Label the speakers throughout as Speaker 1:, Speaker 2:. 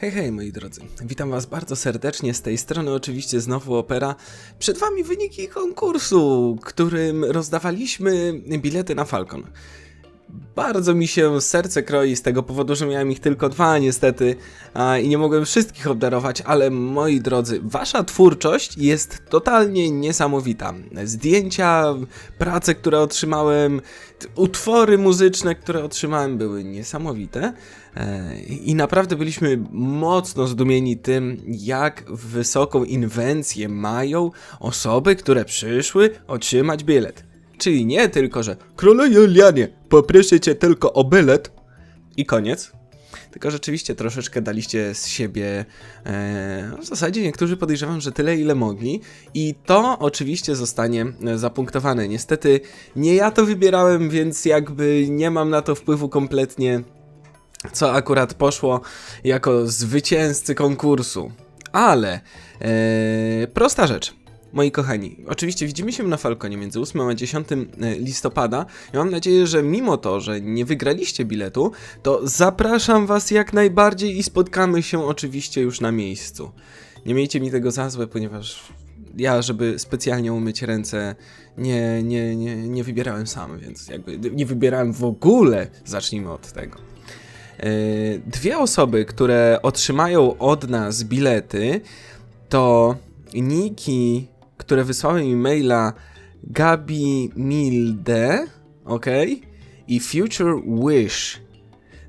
Speaker 1: Hej, hej moi drodzy, witam was bardzo serdecznie z tej strony, oczywiście znowu Opera. Przed wami wyniki konkursu, którym rozdawaliśmy bilety na Falcon. Bardzo mi się serce kroi z tego powodu, że miałem ich tylko dwa niestety i nie mogłem wszystkich obdarować, ale moi drodzy, wasza twórczość jest totalnie niesamowita. Zdjęcia, prace, które otrzymałem, utwory muzyczne, które otrzymałem były niesamowite e, i naprawdę byliśmy mocno zdumieni tym, jak wysoką inwencję mają osoby, które przyszły otrzymać bilet. Czyli nie tylko, że Królu Julianie, poproszę cię tylko o bilet i koniec. Tylko rzeczywiście troszeczkę daliście z siebie. E, w zasadzie niektórzy podejrzewam, że tyle ile mogli. I to oczywiście zostanie e, zapunktowane. Niestety nie ja to wybierałem, więc jakby nie mam na to wpływu kompletnie, co akurat poszło jako zwycięzcy konkursu. Ale e, prosta rzecz. Moi kochani, oczywiście widzimy się na Falconie między 8 a 10 listopada. Ja mam nadzieję, że mimo to, że nie wygraliście biletu, to zapraszam Was jak najbardziej i spotkamy się oczywiście już na miejscu. Nie miejcie mi tego za złe, ponieważ ja, żeby specjalnie umyć ręce, nie, nie, nie, nie wybierałem sam, więc jakby nie wybierałem w ogóle. Zacznijmy od tego. Yy, Dwie osoby, które otrzymają od nas bilety, to Niki, które wysłały mi maila Gabi Milde, ok? I Future Wish.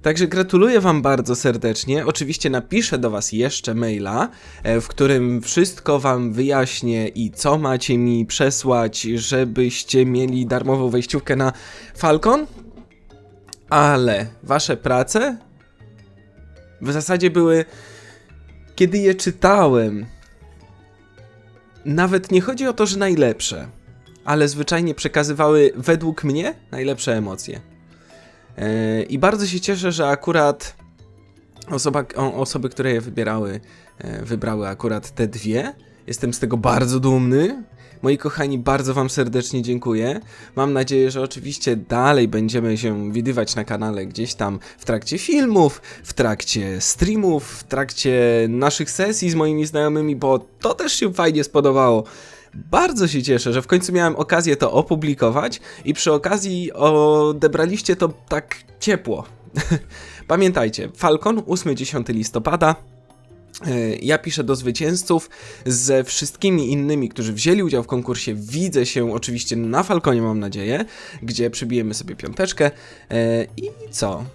Speaker 1: Także gratuluję Wam bardzo serdecznie. Oczywiście napiszę do Was jeszcze maila, e, w którym wszystko Wam wyjaśnię i co macie mi przesłać, żebyście mieli darmową wejściówkę na Falcon. Ale Wasze prace w zasadzie były, kiedy je czytałem, nawet nie chodzi o to, że najlepsze, ale zwyczajnie przekazywały według mnie najlepsze emocje. Yy, I bardzo się cieszę, że akurat osoba, osoby, które je wybierały, e, wybrały akurat te dwie. Jestem z tego bardzo dumny. Moi kochani, bardzo Wam serdecznie dziękuję. Mam nadzieję, że oczywiście dalej będziemy się widywać na kanale gdzieś tam w trakcie filmów, w trakcie streamów, w trakcie naszych sesji z moimi znajomymi, bo to też się fajnie spodobało. Bardzo się cieszę, że w końcu miałem okazję to opublikować i przy okazji odebraliście to tak ciepło. Pamiętajcie, Falcon 8-10 listopada. E, Ja piszę do zwycięzców ze wszystkimi innymi, którzy wzięli udział w konkursie. Widzę się oczywiście na Falconie, mam nadzieję, gdzie przybijemy sobie piąteczkę. E, I co?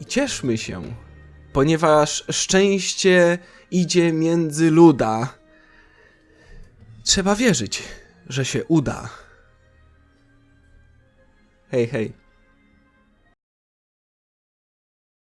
Speaker 1: I cieszmy się, ponieważ szczęście idzie między luda. Trzeba wierzyć, że się uda. Hej, hej.